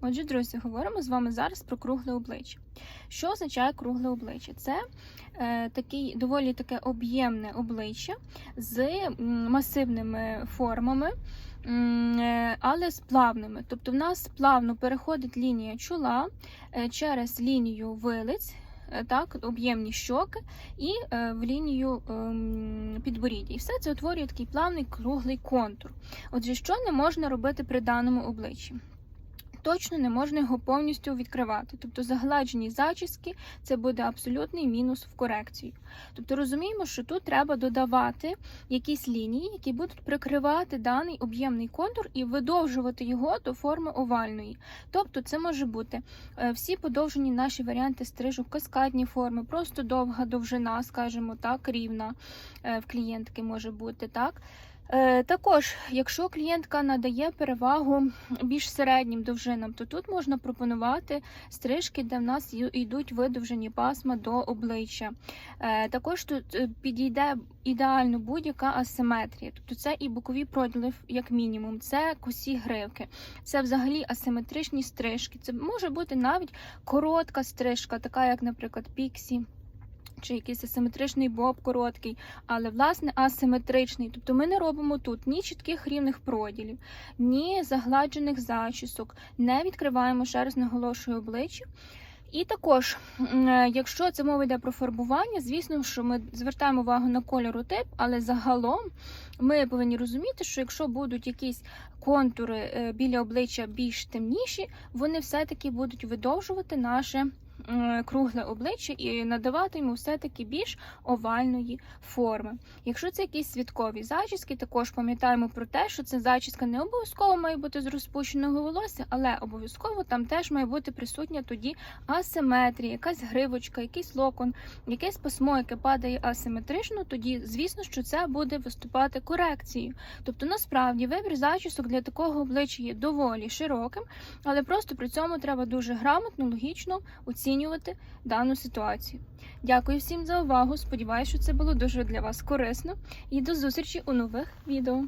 Отже, друзі, говоримо з вами зараз про кругле обличчя. Що означає кругле обличчя? Це е, такий доволі таке об'ємне обличчя з масивними формами, е, але з плавними. Тобто, в нас плавно переходить лінія чола е, через лінію вилиць. е, Так, об'ємні щоки і е, в лінію ем, підборіддя. І все це утворює такий плавний круглий контур. Отже, що не можна робити при даному обличчі? Точно не можна його повністю відкривати. Тобто загладжені зачіски це буде абсолютний мінус в корекції. Тобто розуміємо, що тут треба додавати якісь лінії, які будуть прикривати даний об'ємний контур і видовжувати його до форми овальної. Тобто це може бути е, всі подовжені наші варіанти стрижу, каскадні форми, просто довга довжина, скажімо так, рівна е, в клієнтки може бути так. Е, Також, якщо клієнтка надає перевагу більш середнім довжинам, то тут можна пропонувати стрижки, де в нас йдуть видовжені пасма до обличчя. Е, Також тут е, підійде ідеально будь-яка асиметрія, тобто це і бокові проділи, як мінімум, це косі гривки, це взагалі асиметричні стрижки. Це може бути навіть коротка стрижка, така як, наприклад, піксі чи якийсь асиметричний боб короткий, але власне асиметричний. Тобто ми не робимо тут ні чітких рівних проділів, ні загладжених зачісок, не відкриваємо ще раз наголошую обличчя. І також, е, якщо це мова йде про фарбування, звісно, що ми звертаємо увагу на кольоротип, але загалом ми повинні розуміти, що якщо будуть якісь контури е, біля обличчя більш темніші, вони все-таки будуть видовжувати наше кругле обличчя і надавати йому все-таки більш овальної форми. Якщо це якісь свідкові зачіски, також пам'ятаємо про те, що це зачіска не обов'язково має бути з розпущеного волосся, але обов'язково там теж має бути присутня тоді асиметрія, якась гривочка, якийсь локон, якесь пасмо, яке падає асиметрично, тоді звісно, що це буде виступати корекцією. Тобто, насправді вибір зачісок для такого обличчя є доволі широким, але просто при цьому треба дуже грамотно, логічно оцінювати дану ситуацію. Дякую всім за увагу. Сподіваюся, що це було дуже для вас корисно. І до зустрічі у нових відео.